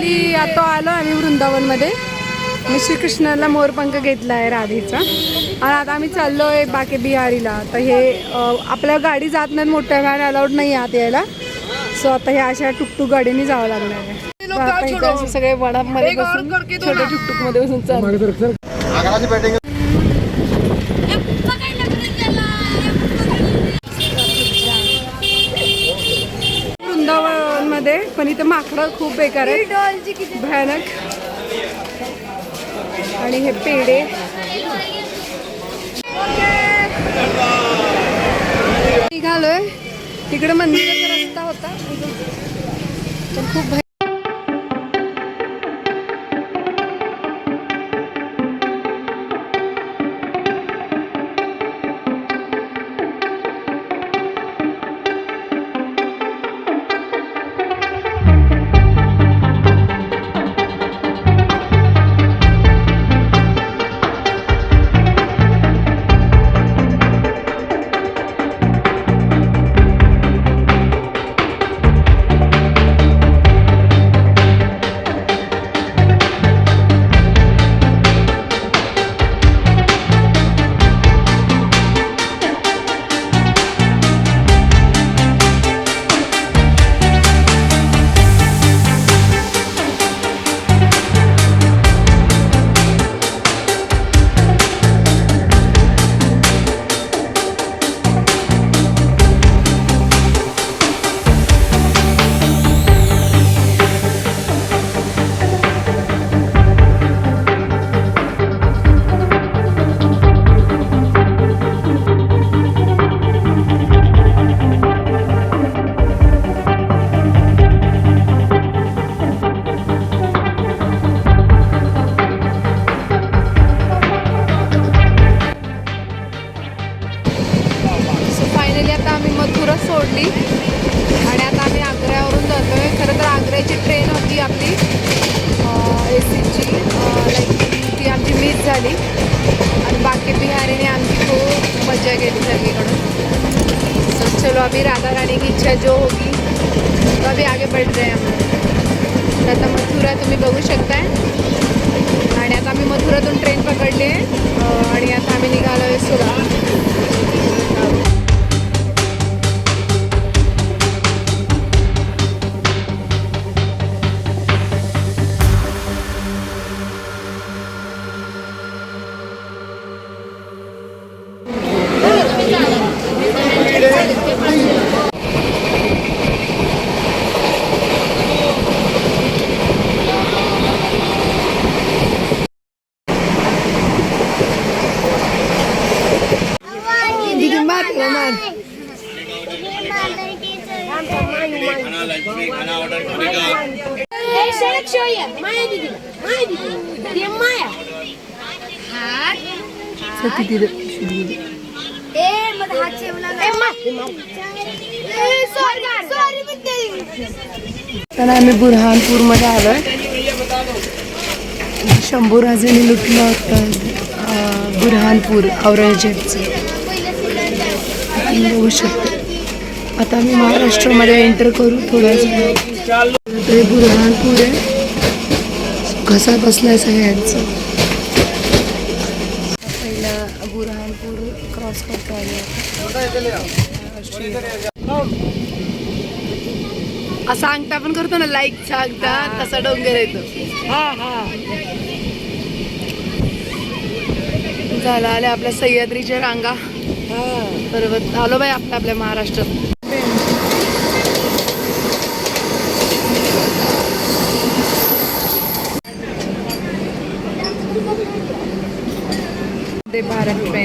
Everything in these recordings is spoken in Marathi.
फायनली आता आलो आम्ही वृंदावनमध्ये. मी श्रीकृष्णाला मोरपंख घेतला आहे राधेचा. आणि आता आम्ही चाललो आहे बाके बिहारीला. तर हे आपल्या गाडी जात नाही मोठ्या गाड्या अलाउड नाही आत यायला. सो आता हे अशा टुकटुक गाडीने जावं लागणार आहे. सगळे वडामध्ये बसून छोट्या टुकटुकमध्ये बसून चालू आग्राची बॅटिंग वृंदावनमध्ये पण इथं माकडं खूप बेकार आहेत. भयानक. आणि हे पेढे. निघालोय. तिकडे मंदिराचा रस्ता होता. पण खूप सोडली. आणि आता आम्ही आग्र्यावरून जातोय. खरं तर आग्र्याची ट्रेन होती आपली. ए सीची लाईक ती आमची मिस झाली. आणि बाकी बिहारीने आमची खूप मजा केली सगळीकडून. सो चलो अभी राधा राणी की इच्छा जो होगी तो अभी आगे बढ़ रहे हैं हम तर आता मथुरा तुम्ही बघू शकताय. आणि आता आम्ही मथुरातून ट्रेन पकडली आहे. आणि आता आम्ही निघालो आहे सुरा तिथे तर आम्ही बुरहानपूरमध्ये आलोय. शंभूराजेने लुटलं होतं बुरहानपूर औरंगजेबचं. बघू शकता. आता आम्ही महाराष्ट्रामध्ये एंटर करू थोडंसं. हे बुरहानपूर आहे. घसा बसलाय सगळ्यांचं. करतो आम्ही असा अंगठा पण करतो ना लाईकचा अंगठा तसा डोंगर येतो झाला आल्या आपल्या सह्याद्रीच्या रांगा. बरोबर आलो बाई आपल्या आपल्या महाराष्ट्रात. भारत ट्रेन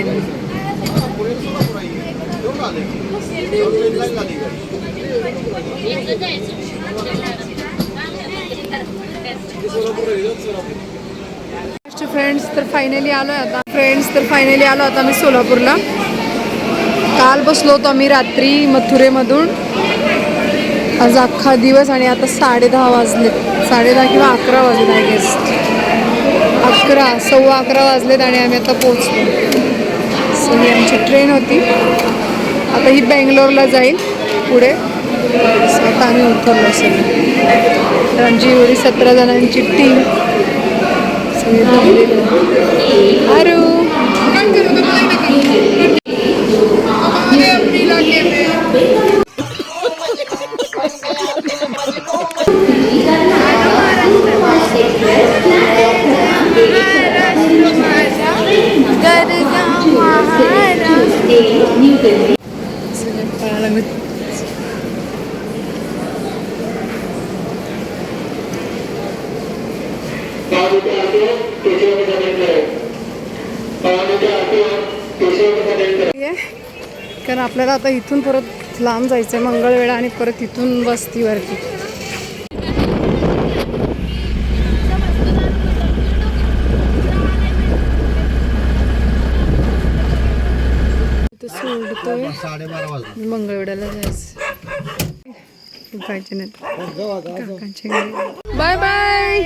फ्रेंड्स तर फायनली आलो आहे आता. फ्रेंड्स तर फायनली आलो आता मी सोलापूरला. काल बसलो होतो आम्ही रात्री मथुरेमधून. आज अख्खा दिवस आणि आता साडे दहा वाजले. साडे दहा किंवा अकरा वाजले आय गेस अकरा सव्वा अकरा वाजलेत आणि आम्ही आता पोचलो सो ही आमची ट्रेन होती. आता ही बेंगलोरला जाईल पुढे. आता आम्ही उतरलो सगळी. आमची एवढी सतरा जणांची टीम सगळी कारण आपल्याला आता इथून परत लांब जायचं आहे मंगळवेढा आणि परत इथून वस्तीवरती. इथं सोडतोय. जायचं काकांचे नाही. Bye bye.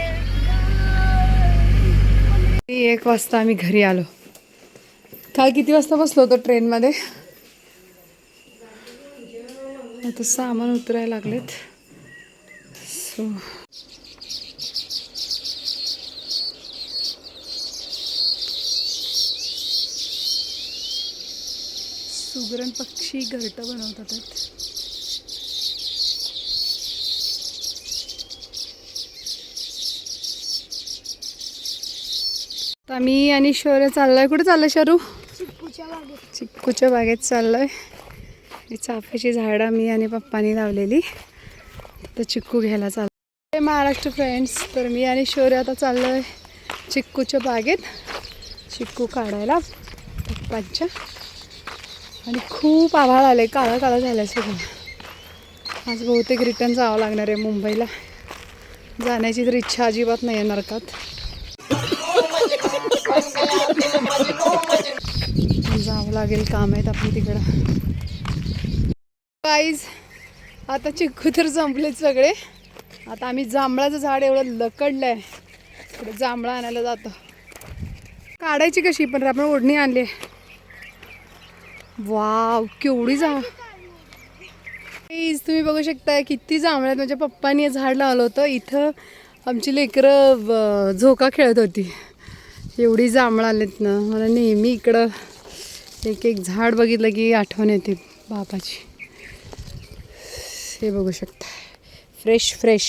एक वाजता आम्ही घरी आलो. काल किती वाजता बसलो होतो ट्रेनमध्ये? आता सामान उतरायला लागलेत. सो सुगरण पक्षी घरटं बनवतात आहेत. मी आणि शौर्य चाललाय. कुठे चाललोय शरू? चिक्कूच्या बागेत चाललो आहे चाफ्याची झाडं मी आणि पप्पानी लावलेली. तर चिक्कू घ्यायला चाललोय. महाराष्ट्र फ्रेंड्स तर मी आणि शौर्य आता चाललो आहे चिक्कूच्या बागेत. चिक्कू काढायला पप्पांच्या. आणि खूप आभाळ आले काळा काळा झालं सगळं. आज बहुतेक रिटर्न जावं लागणार आहे मुंबईला. जाण्याची तर इच्छा अजिबात नाही आहे नरकात जावं लागेल काम आहेत आपली तिकडं. काहीच आता चिक्कू तर संपलेत सगळे. आता आम्ही जांभळाचं झाड एवढं लकडलं आहे पुढे जांभळा आणायला जातो. काढायची कशी पण आपण ओढणी आणली. आहे वाव केवढी जा Guys, तुम्ही बघू शकता किती जांभळ्यात माझ्या पप्पानी हे झाड लावलं होतं. इथं आमची लेकरं झोका खेळत होती. एवढी जांभळं आलेत ना. मला नेहमी इकडं एक एक झाड बघितलं की आठवण येते बापाची. हे बघू शकता. फ्रेश फ्रेश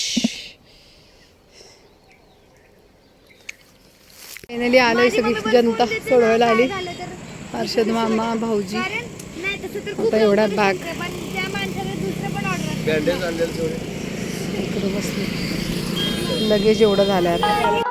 फायनली आलोय सगळी जनता सोडवायला आली. हर्षद मामा भाऊजी. आता एवढा बॅग. बसले. लगेच एवढं झालं आता